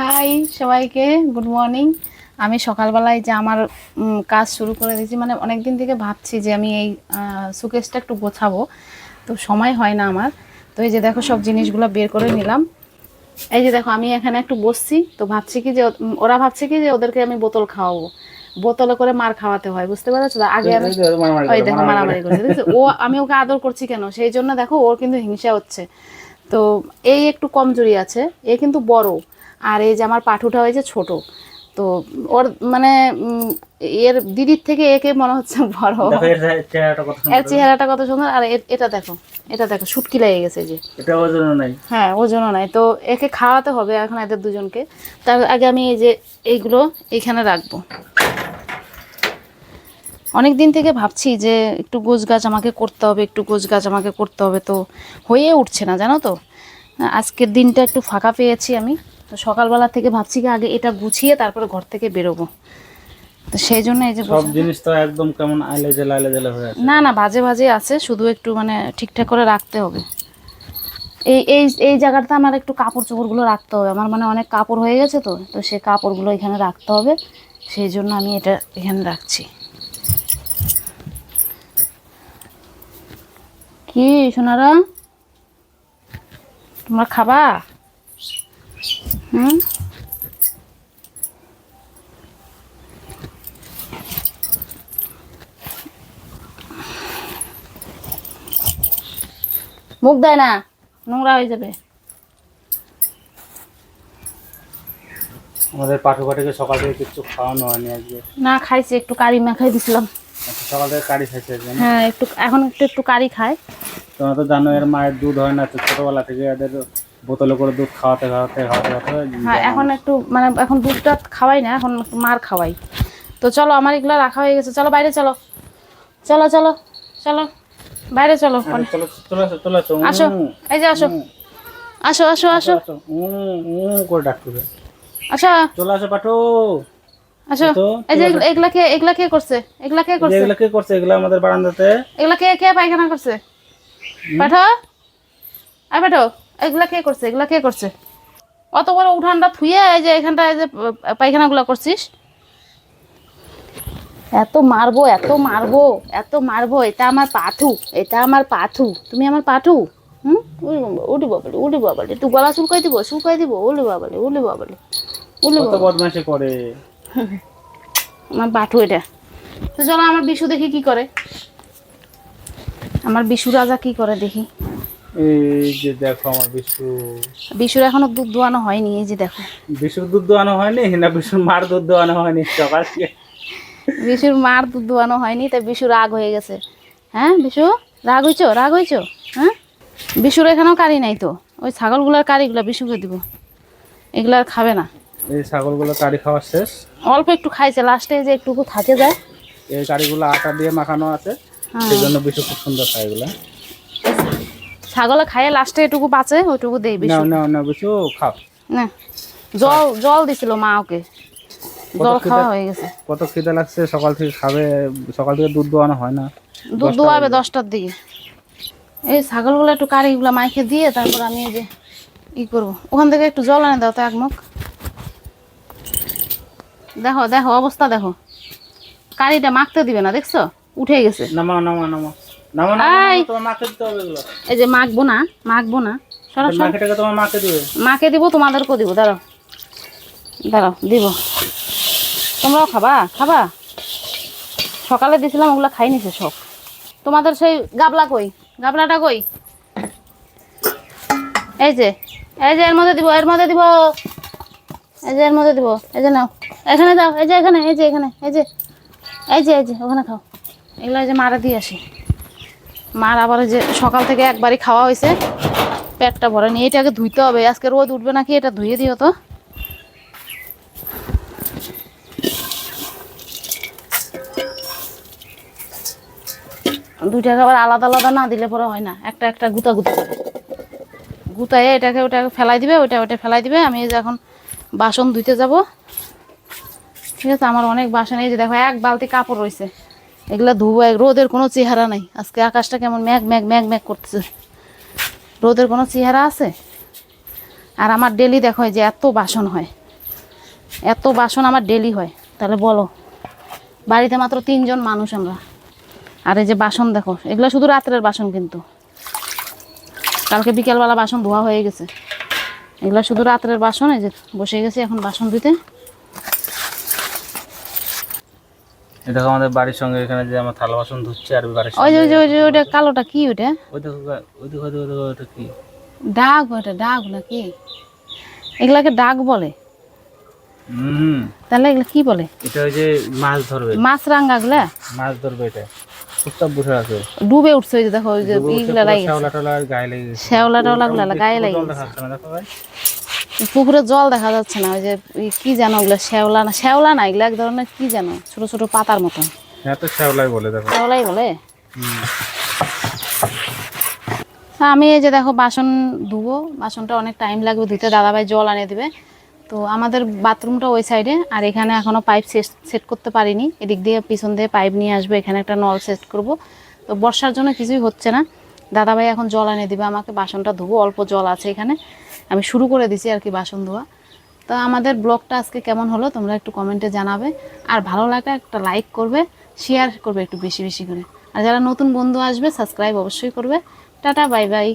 High সবাইকে good morning আমি সকালবেলায় যে আমার কাজ শুরু করে দিয়েছি মানে অনেক দিন থেকে ভাবছি যে আমি এই সুকেসটা একটু গোছাবো। তো সময় হয় না আমার। তো এই যে দেখো সব জিনিসগুলো বের করে নিলাম। এই যে দেখো আমি এখানে একটু বসছি তো ভাবছি কি যে ওরা ভাবছে কি যে ওদেরকে আমি বোতল খাওয়াবো। বোতলে করে মার খাওয়াতে হয় বুঝতে পারছ? আগে আমি ওই দেখো মারামারি করছে? ও আমি ওকে আদর করছি কেন? সেই জন্য দেখো ওর কিন্তু হিংসা হচ্ছে। তো এই একটু কমজোরি আছে এ কিন্তু বড়। আর এই যে আমার পাঠুটা হয়েছে ছোট তো ওর মানে এর দিদির থেকে একে মনে হচ্ছে বড়। এর চেহারাটা কত সুন্দর। আর এটা দেখো এটা দেখো সুটকি লেগে গেছে যে। এটা ওজন নাই। হ্যাঁ ওজনও নাই তো একে খাওয়াতে হবে এখন এদের দুজনকে। তার আগে আমি এই যে এইগুলো এইখানে রাখব। অনেক দিন থেকে ভাবছি যে একটু গোছ গাছ আমাকে করতে হবে একটু গোছ গাছ আমাকে করতে হবে তো হয়ে উঠছে না জানো তো? আজকের দিনটা একটু ফাঁকা পেয়েছি আমি। তো সকালবেলা থেকে ভাবছি কি আগে এটা গুছিয়ে তারপরে ঘর থেকে বেরোবো। তো সেই জন্য এই যে সব জিনিস তো একদম কেমন আইলে জেলা আইলে জেলা হয়ে আছে। না না বাজে বাজে আছে শুধু একটু মানে ঠিকঠাক করে রাখতে হবে। এই এই এই জায়গাটা আমার একটু কাপড় চোপড়গুলো রাখতে হবে। আমার মানে অনেক কাপড় হয়ে গেছে তো তো সেই কাপড়গুলো এখানে রাখতে হবে। সেই জন্য আমি এটা এখানে রাখছি। কি সোনারা? তোমরা খাবা? হুম? মুখ দেয় না নোংরা হয়ে যাবে। আমাদের পাঠু পাঠিকে সকাল থেকে কিছু খাওয়ানো হয়নি আজকে। না খাইছি একটু কারি মাখাই দিছিলাম। আচ্ছা, সকাল থেকে কারি খাইছে হ্যাঁ একটু এখন একটু একটু কারি খায়। তোমরা তো জানো এর মায়ের দুধ হয় না তো ছোটবেলা থেকে এদের বোতলে করে দুধ খাওয়াতে খাওয়াতে খাওয়াতে খাওয়াতে হ্যাঁ এখন একটু মানে এখন দুধটা খাওয়াই না এখন মার খাওয়াই। তো চলো আমার এগুলো রাখা হয়ে গেছে। চলো বাইরে চলো। চলো চলো চলো। বাইরে চলো আসো এই যে আসো। আসো আসো আসো করে ডাকবে আসো। চলে আসো পাঠু। আসো। এই যে এগুলা- কে এগুলা কে করছে? এগুলা কে করছে? কে করছে? এগুলো আমাদের বারান্দাতে। এগুলা কে কে পায়খানা করছে? পাঠো? আই পাঠো। এগুলা কে করছে? এগুলা কে করছে? অত বড় উঠানটা থুয়ে এই যে এখানটা এই যে পায়খানাগুলো করছিস? এত মারবো এত মারবো এত মারবো এটা আমার পাথু এটা আমার পাথু। তুমি আমার পাথু? হুম? উলি বাবালে উলি বাবালে তুই গলা চুলকাই দিব চুলকাই দিব উলি বাবালে উলি বাবালে উলি বদমাশি করে। আমার পাঠু এটা। তো চলো আমার বিশু দেখি কি করে। আমার বিশু রাজা কি করে দেখি। এই যে দেখো আমার বিশু। বিশুর এখনও দুধ দোয়ানো হয়নি এই যে দেখো। বিশুর দুধ দোয়ানো হয়নি? না বিশুর মার দুধ দোয়ানো হয়নি? সকাল থেকে বিশুর মার দুধ দোয়ানো হয়নি তাই বিশু রাগ হয়ে গেছে। হ্যাঁ বিশু? রাগ হইছো? রাগ হইছো? হ্যাঁ? বিশুর এখানেও কারি নাই তো। ওই ছাগলগুলার কারিগুলো বিশুকে দিব। এগুলো আর খাবে না। এই ছাগলগুলো কারি খাওয়া শেষ। অল্প একটু খাইছে লাস্টে যে একটুকু থাকে যায়। এই কারিগুলো আটা দিয়ে মাখানো আছে। হ্যাঁ। সেই জন্য বিশু খুব সুন্দর খায় এগুলো। ছাগলে খাইয়ে লাস্টে এটুকু বাঁচে ওইটুকু দেই বিশু। নাও নাও বিশু খাও না জল জল দিছিল মা ওকে। জল খাওয়া হয়ে গেছে। কত খিদে লাগছে সকাল থেকে খাবে সকাল থেকে দুধ দোয়ানো হয় না। দুধ দোয়াবে দশটার দিকে। এই ছাগলগুলো একটু কারিগুলো মাইকে দিয়ে তারপর আমি এই যে ই করব। ওখান থেকে একটু জল এনে দাও তো এক মুখ। দেখো দেখো অবস্থা দেখো। কারিটা মাখতে দিবে না দেখছ? উঠে গেছে। নামাও নামাও নামাও। এই। যে মাখবো না মাখবো না। মাকে মাকে দিব। তোমাদেরকেও দিব। দাঁড়াও। দাঁড়াও দিব। তোমরাও খাবা খাবা। সকালে দিছিলাম ওগুলো খাই নিছে সব। তোমাদের সেই গাবলা কই? গাবলাটা কই? এই যে এই যে এর মধ্যে দিব এর মধ্যে দিব। এই যে এর মধ্যে দিব এই যে নাও। এখানে দাও এই যে এখানে এই যে এখানে এই যে। এই যে এই যে ওখানে খাও। এগুলো এই যে মারা দিয়ে আসি। মার আবার যে সকাল থেকে একবারই খাওয়া হয়েছে। পেটটা ভরে নিয়ে এটাকে ধুইতে হবে। আজকে রোদ উঠবে নাকি? এটা ধুয়ে দিও তো। দুইটাকে আবার আলাদা আলাদা না দিলে পরে হয় না। একটা একটা গুতা গুতা গুতায়ে এটাকে ওটাকে ফেলাই দিবে ওটা ওটা ফেলাই দিবে। আমি এই যে এখন বাসন ধুইতে যাব। ঠিক আছে? আমার অনেক বাসন এই যে দেখো, এক বালতি কাপড় রয়েছে। এগুলা ধুবো রোদের কোনো চেহারা নাই। আজকে আকাশটা কেমন ম্যাগ ম্যাগ ম্যাগ ম্যাগ করতেছে। রোদের কোনো চেহারা আছে? আর আমার ডেলি দেখো যে এত বাসন হয়। এত বাসন আমার ডেলি হয়। তাহলে বলো, বাড়িতে মাত্র তিনজন মানুষ আমরা। আর এই যে বাসন দেখো, এগুলো শুধু রাত্রের বাসন কিন্তু। কালকে বিকেলবেলা বাসন ধোয়া হয়ে গেছে। এগুলো শুধু রাত্রের বাসন, এই যে বসে গেছে এখন বাসন ধুতে আমাদের বাড়ির সঙ্গে এখানে যে আমার থালা বাসন ধুচ্ছে আর বাড়ির ওই যে ওই যে ওই যে ওইটা কালোটা কি ওইটা? ওই দেখো ওই দেখো ওই দেখো, ওটা কি? ডাক ওইটা ডাক নাকি? এগুলাকে ডাক বলে। হুম। তাহলে এগুলো কি বলে? এটা ওই যে মাছ ধরবে। মাছ রাঙ্গাগুলা মাছ ধরবে এটা। চুপচাপ বসে আছে। ডুবে উঠছে ওই যে দেখো ওই যে ইগুলা লাগে শ্যাওলা টোলা গায়ে লেগে শ্যাওলা গুলা গায়ে লাগে দেখো ভাই। পুকুরে জল দেখা যাচ্ছে না ওই যে কি জানো ওগুলা শ্যাওলা না শ্যাওলা না এগুলো এক ধরনের কি যেন ছোট ছোট পাতার মতন হ্যাঁ তো শ্যাওলাই বলে দেখো। শ্যাওলাই বলে? তা আমি এই যে দেখো বাসন ধুবো বাসনটা অনেক টাইম লাগবে ধুতে দাদাভাই জল আনে দিবে। তো আমাদের বাথরুমটা ওই সাইডে আর এখানে এখনও পাইপ সেট সেট করতে পারিনি। এদিক দিয়ে পিছন দিয়ে পাইপ নিয়ে আসব এখানে একটা নল সেট করব। তো বর্ষার জন্য কিছুই হচ্ছে না। দাদাভাই এখন জল এনে দিবে আমাকে বাসনটা ধুবো অল্প জল আছে এখানে। আমি শুরু করে দিছি আর কি বাসন ধোয়া। তো আমাদের ব্লগটা আজকে কেমন হলো তোমরা একটু কমেন্টে জানাবে। আর ভালো লাগে একটা লাইক করবে শেয়ার করবে একটু বেশি বেশি করে। আর যারা নতুন বন্ধু আসবে সাবস্ক্রাইব অবশ্যই করবে। Tata bye bye